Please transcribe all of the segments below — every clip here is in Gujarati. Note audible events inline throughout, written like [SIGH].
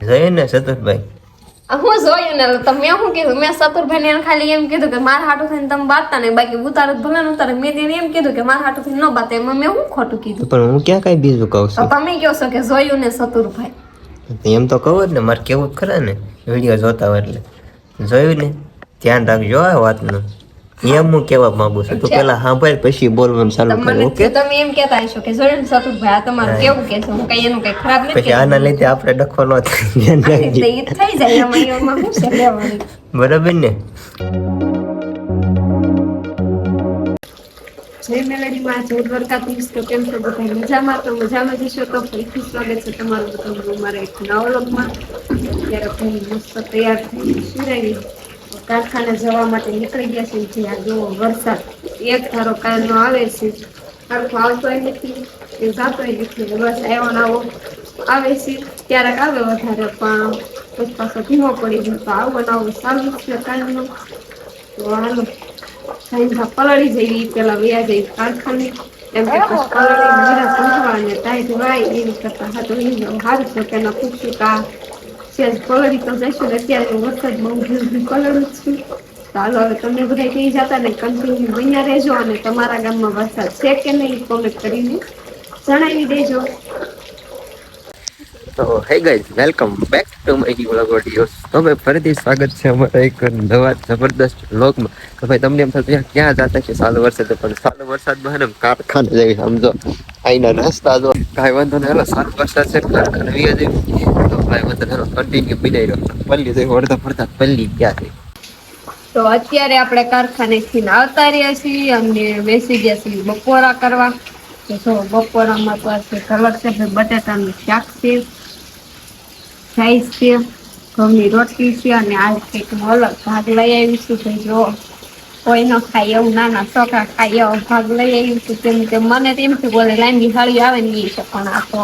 જોઈએ ને સતુરભાઈ હું જોયું ને તમે શું કીધું? મેં સતુરભાઈ ને ખાલી એમ કીધું કે મારા હાટું થઈને તમે બાતતા નહીં બાકી ઉતારો તો ભલે ને ઉતારે. મેં તેને એમ કીધું કે મારા હાટું થઈને ન બાતે એમાં મેં હું ખોટું કીધું? પણ હું ક્યાં કઈ બીજું કહું છું? તમે કહો છો કે જોયું ને સતુરભાઈ એમ તો કહું જ ને મારે કેવું જ ખરા ને વીડિયો જોતા હોય એટલે. જોયું ને ધ્યાન રાખજો આ વાતનું. એમ હું કહેવા માંગુ છું. તું પેલા સાંભળ પછી બોલવાનું ચાલુ કરો ઓકે? તમે એમ કહેતા હશો કે જોયું ને સતુરભાઈ આ તમારું કેવું કે છે? હું કઈ એનું કઈ ખરાબ નથી પછી આના લીધે આપણે ડખો ન થાય ધ્યાન. રાખજે. એટલે ઈ થઈ જાય એમાં શું છે લેવાનું? બરાબર ને? જય મેલેડીમાં જય દ્વારકાધીશ તો કેમ છો બધા મજામાં તો મજામાં જશો તો ફરીથી સ્વાગત છે તમારું બધાનું મારા એક નવા વ્લોગમાં. અત્યારે ભાઈ મસ્ત તૈયાર થઈ સુરાવી કારખાને જવા માટે નીકળી ગયા છે. જે આ જો વરસાદ. એક ધારો કાલનો આવે છે. સરખો આવતોય નથી. એ જાતોય નથી. બસ આવ્યો આવો. આવે છે. ક્યારેક આવે વધારે, પણ પછી પાછો ધીમો પડી ગયો. તો આવો આવો. ચાલુ છે કાલનો. તો હાલો સાંજા પલળી જઈ પેલા વ્યા જઈ કારખાને. એમ કે પલળી જીરા સંભળા અને ટાઈટ વાય. એવી કરતા હા તો એ સારું છે. કે પૂછ્યું કે સેજ પલળી તો જઈશું અત્યારે વરસાદ બહુ જલ્દી પલળું જ છું ચાલો હવે તમને બધા કહી જતા ને કન્ટિન્યુ બન્યા રહેજો અને તમારા ગામમાં વરસાદ છે કે નહીં કોમેન્ટ કરીને જણાવી દેજો તો hey guys welcome back to my new vlog video તો ફરીથી સ્વાગત છે અમારા એક નવા જબરદસ્ત વ્લોગમાં તો ભાઈ, તમને એમ થતું ક્યાં જાતા છે? સાલો વરસાદ પણ સાલો વરસાદમાં હે ને કારખાને જઈ સમજો અહીંના રસ્તા જો. કાંઈ વાંધો નહીં, હેલો સાલો વરસાદ છે, કારખાને વી જઈ. તો ભાઈ વાંધો નહીં કન્ટિન્યુ પીડાઈ રહ્યો પલ્લી જઈ, અડધા પડતા પલ્લી ગયા છે. તો અત્યારે આપણે કારખાનેથી આવતા રહ્યા છીએ અને બેસી ગયા છીએ બપોરા કરવા. તો બપોરામાં પાસે કલર છે બટાટાનું શાક છે. રાઈસ છે ઘઉંની રોટલી છે અને આ કંઈક અલગ ભાગ લઈ આવીશું ભાઈ જો કોઈ ન ખાય એવું નાના છોકરા ખાય એવો ભાગ લઈ આવીશું તેમ તેમ મને તો એમ થયું બોલે લાંબી થાળી આવે ને એ છે પણ આ તો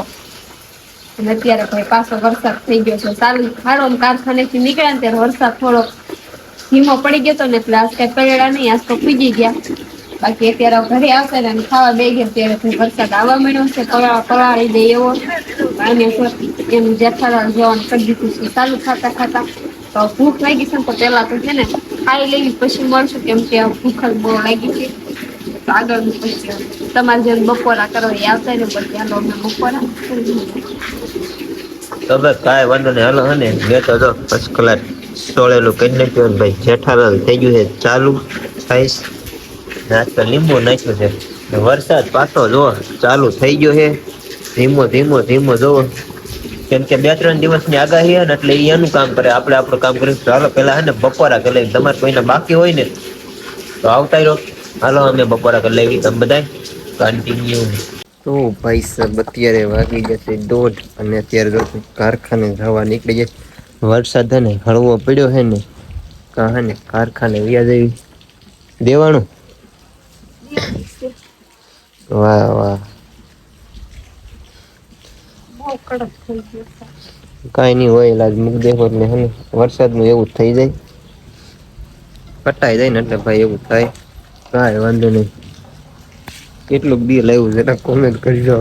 અને અત્યારે ભાઈ પાછો વરસાદ થઈ ગયો છે ચાલુ ખાડો કારખાનેથી નીકળ્યા ને ત્યારે વરસાદ થોડો ધીમો પડી ગયો તો ને એટલે આજ કઈ પડેલા નહીં આજ તો પૂજી ગયા બાકી અત્યારે ઘરે આવશે ને ખાવા બે ગયા ત્યારે તો વરસાદ આવવા મળ્યો છે પલાળા પલાળી દે એવો અને જો એમ જેઠાલાલ જવાનું કરી દીધું ચાલુ ખાતા ખાતા તો ભૂખ લાગી છે તો પેલા તો છે ને ખાઈ લેવી પછી મળશું કેમ કે ભૂખ જ બહુ લાગી છે. આગળ પછી તમારે જેમ બપોરા કરો એ આવતા ને પછી હાલો અમે બપોરા કરી દઈએ. તો બસ કાંઈ વાંધો નહીં. હાલો હે મેં તો જો ફર્સ્ટ કલાક સોળેલું કરી નાખ્યું ભાઈ જેઠાલાલ થઈ ગયું છે. ચાલુ ખાઈશ. આજ લીંબુ નાખ્યું છે. વરસાદ પાછો જો ચાલુ થઈ ગયો છે. ધીમો ધીમો ધીમો જોવો કેમ કે બે ત્રણ દિવસની આગાહી છે ને એટલે એનું કામ કરે. આપણે આપણું કામ કરીશું હાલો પેલા હે ને બપોરા કરી લઈએ. તમારે કોઈને બાકી હોય ને તો આવતા રહ્યો હાલો અમે બપોરા કરી લેવી તમે બધા કન્ટિન્યુ તો ભાઈ સાહેબ અત્યારે વાગી જશે દોઢ અને અત્યારે જો કારખાને જવા નીકળી જાય વરસાદ હે ને હળવો પડ્યો હે ને કા હે ને કારખાને વ્યા દેવી દેવાનું? વાહ વાહ બહુ કડક થઈ ગયો છે. કાંઈ નહીં હોય લાજ, મૂક દેખો એટલે હે વરસાદનું એવું થઈ જાય. કટાઈ જાય ને એટલે ભાઈ એવું થાય. કાંઈ વાંધો નહીં. કેટલું બી લાવ્યું એના કોમેન્ટ કરજો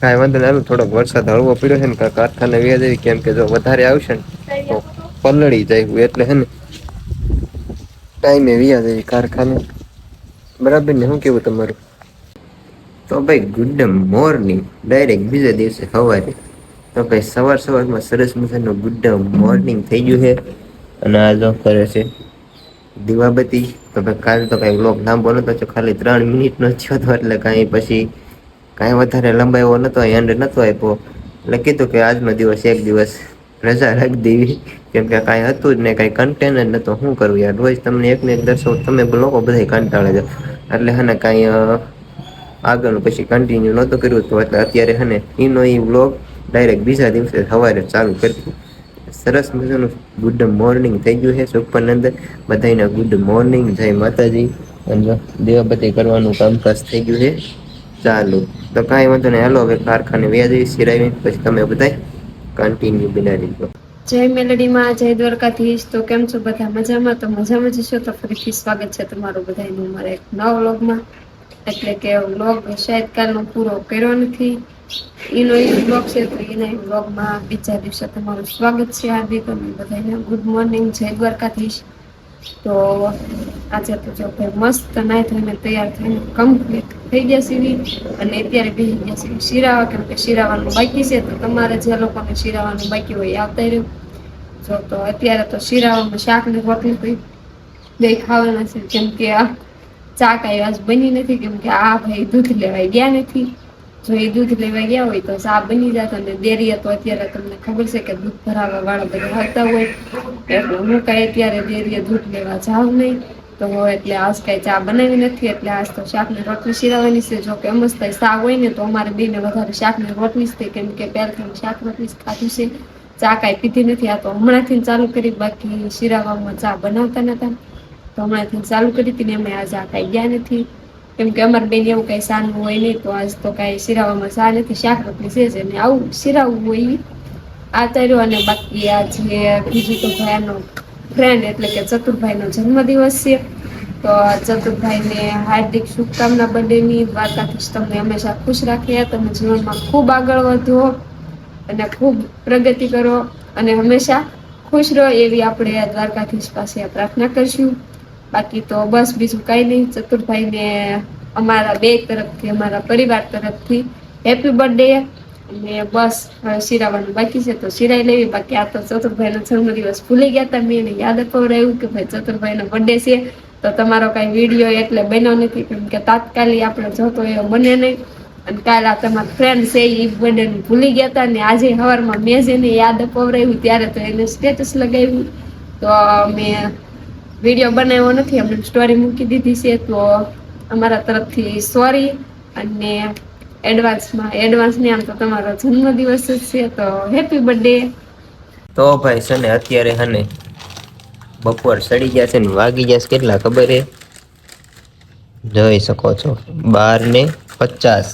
કાંઈ વાંધો નહીં થોડોક વરસાદ હળવો પડ્યો છે ને કારખાને વ્યાજ આવી કેમ કે જો વધારે આવશે ને, તો પલળી જાય એટલે હે ને. ટાઈમે વ્યાજ આવી કારખાને. બરાબર ને શું કેવું તમારું? તો ભાઈ ગુડ મોર્નિંગ ડાયરેક્ટ બીજા દિવસે સવારે. તો ભાઈ, સવાર સવારમાં સરસ મજાનું ગુડ મોર્નિંગ થઈ ગયું છે. અને આ જો કરે છે દીવાબત્તી. તો ભાઈ, કાલ તો કાંઈ બ્લોક લાંબો નહોતો તો ખાલી ત્રણ મિનિટનો થયો હતો એટલે કાંઈ પછી કાંઈ વધારે લંબાયો નહોતો એન્ડ નહોતો આપ્યો. એટલે કીધું કે આજનો દિવસ એક દિવસ રજા રાખી દેવી. કેમ કે કાંઈ હતું જ ને, કાંઈ કન્ટેન્ટ જ નહોતો શું કરવું યાર? રોજ તમને એકને એક દર્શો તમે બ્લોકો બધા કંટાળે છો એટલે હને કાંઈ આગળનું પછી કન્ટિન્યુ નહોતું કર્યું તો અત્યારે હને એનો એ વ્લોગ ડાયરેક્ટ બીજા દિવસે સવારે ચાલુ કર્યું સરસ મજાનું ગુડ મોર્નિંગ થઈ ગયું છે સુપરનંદ બધાને ગુડ મોર્નિંગ જય માતાજી. અને જો દેવાબત્તી કરવાનું કામકાજ થઈ ગયું છે. ચાલુ, તો કાંઈ વાંધો નહીં. હાલો, હવે કારખાને વ્યાજી સિરાવી પછી તમે બધા કન્ટિન્યુ બનાવી દો જય મેલડીમાં જય દ્વારકાધીશ. તો કેમ છો બધા? મજામાં? તો મજામાં જશો તો ફરીથી સ્વાગત છે તમારું બધાનું મારા એક નવા વ્લોગમાં એટલે કે વ્લોગ શાયદ કાલનો પૂરો કર્યો નથી. એનો એ વ્લોગ છે તો એના વ્લોગમાં બીજા દિવસે તમારું સ્વાગત છે હાર્દિક અને બધાને ગુડ મોર્નિંગ જય દ્વારકાધીશ. તો આજે તો જો ભાઈ મસ્ત નાઈ થઈને તૈયાર થઈને કમ્પ્લીટ થઈ ગયા સીવી અને અત્યારે બેસી ગયા સીવી શિરાવા, કેમ કે શિરાવાનું બાકી છે તો તમારે જે લોકોને શિરાવાનું બાકી હોય આવતા રહ્યું. જો તો અત્યારે તો શિરાવામાં શાક ને રોટલી કોઈ બે ખાવાના છે, જેમ કે આ ચા કાંઈ આજ બની નથી, કેમ કે આ ભાઈ દૂધ લેવાય ગયા નથી. જો એ દૂધ લેવા ગયા હોય તો ચા બની જાત અને ડેરીએ તો અત્યારે તમને ખબર છે કે દૂધ ભરાવા વાળા બધા આવતા હોય. એટલે હું કાંઈ અત્યારે ડેરીએ દૂધ લેવા જાઉં નહીં. તો એટલે આજ કાંઈ ચા બનાવી નથી, એટલે આજ તો શાકની રોટલી શીરાવાની છે. જો કે થાય શાક હોય ને તો અમારે બેને વધારે શાકની રોટલી જ થઈ કેમ કે પહેલાથી શાક રોટલી જ ખાધું છે. ચા કાંઈ પીધી નથી, આ તો હમણાંથી ચાલુ કરી, બાકી શીરાવામાં ચા બનાવતા નતા. તો હમણાંથી ચાલુ કરી હતી ને અમે આજે આ કાંઈ ગયા નથી. કેમ કે અમારે બેન એવું કાંઈ સાનું હોય નહીં, તો આજ તો કાંઈ શિરાવામાં સા નથી, શાક રોટલી છે અને આવું શિરાવું હોય આ તર્યું અને બાકી આજે બીજું તો ભાઈનો ફ્રેન્ડ એટલે કે ચતુરભાઈનો જન્મદિવસ છે. તો ચતુરભાઈને હાર્દિક શુભકામના બર્થડેની દ્વારકાધીશ તમને હંમેશા ખુશ રાખ્યા તમે જીવનમાં ખૂબ આગળ વધો અને ખૂબ પ્રગતિ કરો અને હંમેશા ખુશ રહો એવી આપણે દ્વારકાધીશ પાસે પ્રાર્થના કરશું. બાકી તો બસ બીજું કાંઈ નહીં. ચતુરભાઈને અમારા બે તરફથી, અમારા પરિવાર તરફથી હેપી બર્થડે અને બસ હવે બાકી છે. તો શિરાઈ લેવી. બાકી આ તો ચતુરભાઈનો જન્મદિવસ ભૂલી ગયા હતા. મેં એને યાદ અપાવડાવ્યું કે ભાઈ ચતુરભાઈનો બર્થડે છે. તો તમારો કાંઈ વીડિયો એટલે બન્યો નથી. કેમ કે તાત્કાલિક આપણે જોતો એવો બને નહીં. અને કાલે આ તમારા ફ્રેન્ડ છે એ બર્થડે ભૂલી ગયા હતા. ને આજે સવારમાં મેં જેને યાદ અપાવડાવ્યું. ત્યારે તો એને સ્ટેટસ લગાવ્યું. તો મેં વીડિયો બનાવ્યો નથી અમને સ્ટોરી મૂકી દીધી છે, તો અમારા તરફથી સોરી અને એડવાન્સમાં એડવાન્સની આમ તો તમારો જન્મદિવસ જ છે, તો હેપી બર્થડે તો ભાઈ છે ને, અત્યારે હને બપોર સડી ગયા છે ને, વાગી ગયા છે, કેટલા ખબર હે? જોઈ શકો છો, બાર ને પચાસ.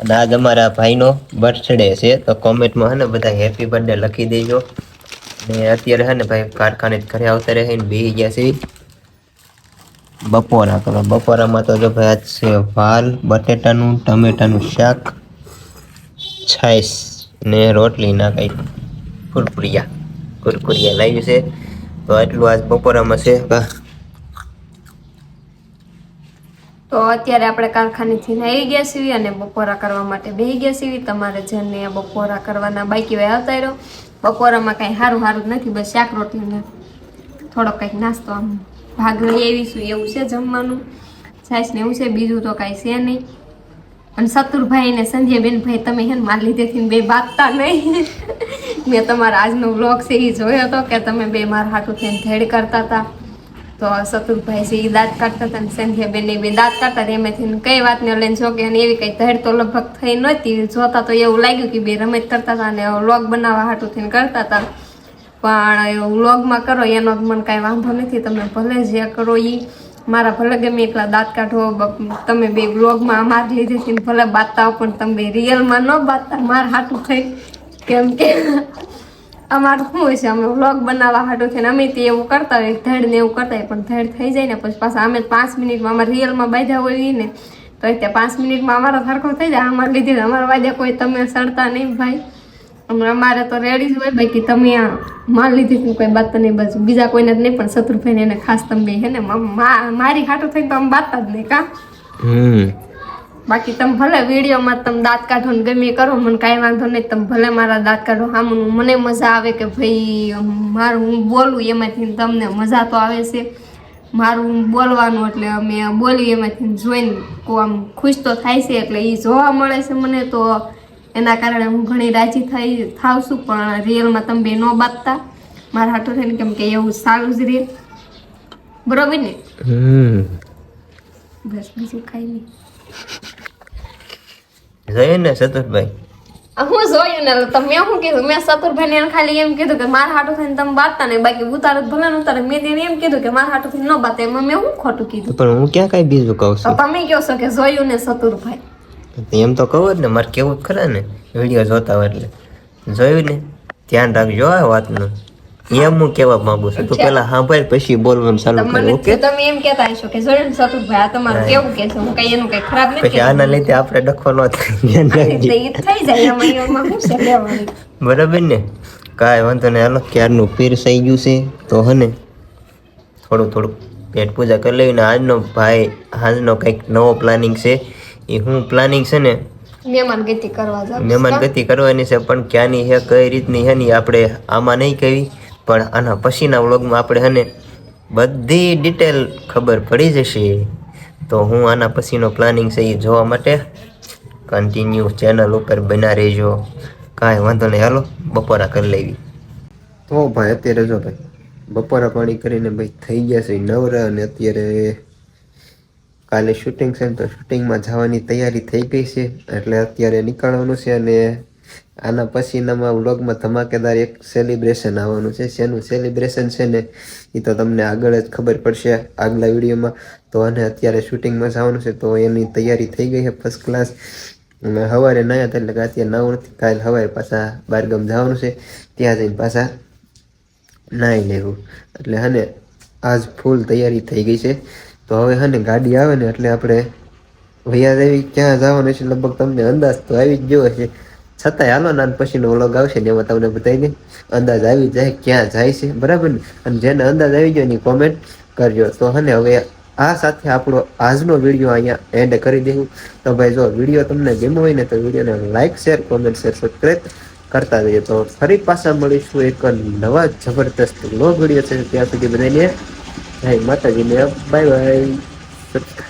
અને આજ અમારા ભાઈનો બર્થડે છે, તો કોમેન્ટમાં હે ને, બધા હેપી બર્થડે લખી દેજો. ને અત્યારે હે ને ભાઈ કારખાને ઘરે આવતા રહે ને બેસી ગયા છે. બપોરા કરો બપોરામાં તો જો ભાઈ આજ છે વાલ, બટેટાનું, ટમેટાનું શાક, છાશ ને રોટલી ના કુરકુરિયા કુરકુરિયા લાવ્યું છે. તો આટલું આજ બપોરામાં છે બા. તો અત્યારે આપણે કારખાનેથી આવી ગયા છીએ અને બપોરા કરવા માટે બેહી ગયા છીએ. તમારે જેને બપોરા કરવાના બાકી હોય આવતા રહ્યો બપોરામાં કાંઈ સારું સારું નથી, બસ શાક રોટલી ને થોડો કંઈક નાસ્તો આમ ભાગ લઈ આવીશું. એવું છે જમવાનું? છાશ ને એવું છે, બીજું તો કાંઈ છે નહીં. અને સતુરભાઈ ને સંધ્યાબેન ભાઈ, તમે હે માર લીધેથી બે ભાગતા નહીં. [LAUGHS] મેં તમારા આજનો વ્લોગ છે એ જોયો હતો કે તમે બે મારા હાટું થઈને ધેડ કરતા હતા. તો સતુરભાઈ છે એ દાંત કાઢતા હતા ને સંધ્યાબેન ને બે દાંત કાઢતા હતા, એમાંથી કઈ વાતને લઈને જો કે એવી કઈ ધડ તો લગભગ થઈ નહોતી. જોતા તો એવું લાગ્યું કે બે રમત કરતા હતા અને વ્લોગ બનાવવા હાટું થઈને કરતા હતા. પણ વ્લોગમાં કરો, એનો મને કાંઈ વાંધો નથી, તમે ભલે જે કરો એ મારા ભલે ગમે એટલા દાંત કાઢો તમે બે વ્લોગમાં અમાર લીધેથી ભલે બાતતા પણ તમે રિયલમાં ન બાતા, મારા હાટું થઈ. કેમ કે અમારું શું હોય છે? અમે વ્લોગ બનાવવા હાટું થઈને અમે તે એવું કરતા હોય, ધડ ને એવું કરતા હોય, પણ ધડ થઈ જાય ને પછી પાછા અમે પાંચ મિનિટમાં અમારે રિયલમાં બાંધ્યા હોય ને, તો એ ત્યાં પાંચ મિનિટમાં અમારો સરખો થઈ જાય. અમારે લીધે અમારા વાજે કોઈ તમે સડતા નહીં ભાઈ. અમારે તો રેડી જ હોય બાકી તમે આ માલ લીધી કોઈ બાત નહીં, બસ બીજા કોઈને જ નહીં, પણ શત્રુભાઈને એને ખાસ તમે હે ને મારી હાટું થઈને તો આમ બાતા જ નહીં કા? હમ. બાકી તમે ભલે વિડીયોમાં તમે દાંત કાઢો ને ગમે કરો મને કાંઈ વાંધો નહીં તમે ભલે મારા દાંત કાઢો આમ મને મજા આવે કે ભાઈ મારું હું બોલું એમાંથી તમને મજા તો આવે છે. મારું બોલવાનું એટલે અમે બોલી એમાંથી જોઈને આમ ખુશ તો થાય છે એટલે એ જોવા મળે છે મને તો. એના કારણે હું ઘણી રાજી થઈ થાવ છું પણ રિયલમાં તમે બે ન બાંધતા મારા હાટું થઈને કેમ કે એવું સારું જ રહે બરોબર ને? બસ બીજું કાંઈ નહીં. જોયું ને સતુરભાઈ હું જોયું ને તમે શું કીધું? મેં સતુરભાઈ ને ખાલી એમ કીધું કે મારા હાટું થઈને તમે બાતતા નહીં બાકી ઉતારો ભલે ને ઉતારે મેં તેને એમ કીધું કે મારા હાટું થઈને ન બાતે એમાં મેં શું ખોટું કીધું? પણ હું ક્યાં કઈ બીજું કહું છું? તમે કહો છો કે જોયું ને સતુરભાઈ એમ તો કહું ને મારે કેવું જ ખરા ને વીડિયો જોતા હોય એટલે. જોયું ને? ધ્યાન રાખજો આ વાતનું. એમ હું કેવા માંગુ છું. તું. પેલા સાંભળ પછી બોલવાનું ચાલુ કર ઓકે? તમે એમ કહેતા હશો કે જોડે ને સતુભાઈ આ તમારું કેવું કે છે હું કઈ એનું કઈ ખરાબ નથી પછી આના લીધે આપણે ડખો ન. થઈ જાય બરાબર ને? કાંઈ વાંધો નહીં હાલો. ક્યારનું પીર થઈ ગયું છે? તો હને થોડું થોડું પેટ પૂજા કરી લઈને આજનો ભાઈ આજનો કંઈક નવો પ્લાનિંગ છે. એ હું પ્લાનિંગ છે ને મહેમાન ગતિ કરવા મહેમાન ગતિ કરવાની છે પણ ક્યાંની છે કઈ રીતની છે ને આપણે આમાં નહીં કહેવી. પણ આના પછીના વ્લોગમાં આપણે હને બધી ડિટેલ ખબર પડી જશે. તો હું આના પછીનો પ્લાનિંગ છે એ જોવા માટે કન્ટિન્યુ ચેનલ ઉપર બના રહેજો. કાંઈ વાંધો નહીં. હાલો, બપોરા કરી લેવી. તો ભાઈ, અત્યારે જો ભાઈ, બપોરા પાણી કરીને ભાઈ થઈ ગયા છે નવરા અને અત્યારે કાલે શૂટિંગ છે તો શૂટિંગમાં જવાની તૈયારી થઈ ગઈ છે. એટલે અત્યારે નીકળવાનું છે અને આના પછીનામાં વ્લોગમાં ધમાકેદાર એક સેલિબ્રેશન આવવાનું છે. શેનું સેલિબ્રેશન છે ને એ તો તમને આગળ જ ખબર પડશે આગલા વિડીયોમાં. તો અને અત્યારે શૂટિંગમાં જવાનું છે, તો એની તૈયારી થઈ ગઈ છે ફર્સ્ટ ક્લાસ અને સવારે હતા એટલે કે અત્યારે નાવું નથી, કાલે સવારે પાછા બારગામ જવાનું છે. ત્યાં જઈને પાછા નાહી લેવું. એટલે હને, આજ ફૂલ તૈયારી થઈ ગઈ છે. તો હવે હને ગાડી આવે ને એટલે આપણે વૈયા દેવી ક્યાં જવાનું છે, લગભગ તમને અંદાજ તો આવી જ ગયો છે છતાંય હાલો નાન પછીનો વ્લોગ આવશે ને એમાં તમને બતાવી દે અંદાજ આવી જાય ક્યાં જાય છે, બરાબર ને? અને જેને અંદાજ આવી ગયો એની કોમેન્ટ કરજો. તો હને હવે આ સાથે આપણો આજનો વીડિયો અહીંયા એન્ડ કરી દઉં તો ભાઈ જો વીડિયો તમને ગમ્યો હોય ને તો વિડીયોને like share comment share subscribe કરતા જઈએ તો ફરી પાછા મળીશું એક નવા જબરદસ્ત લો વીડિયો છે ત્યાં સુધી બધાને જય માતાજીને બાય બાય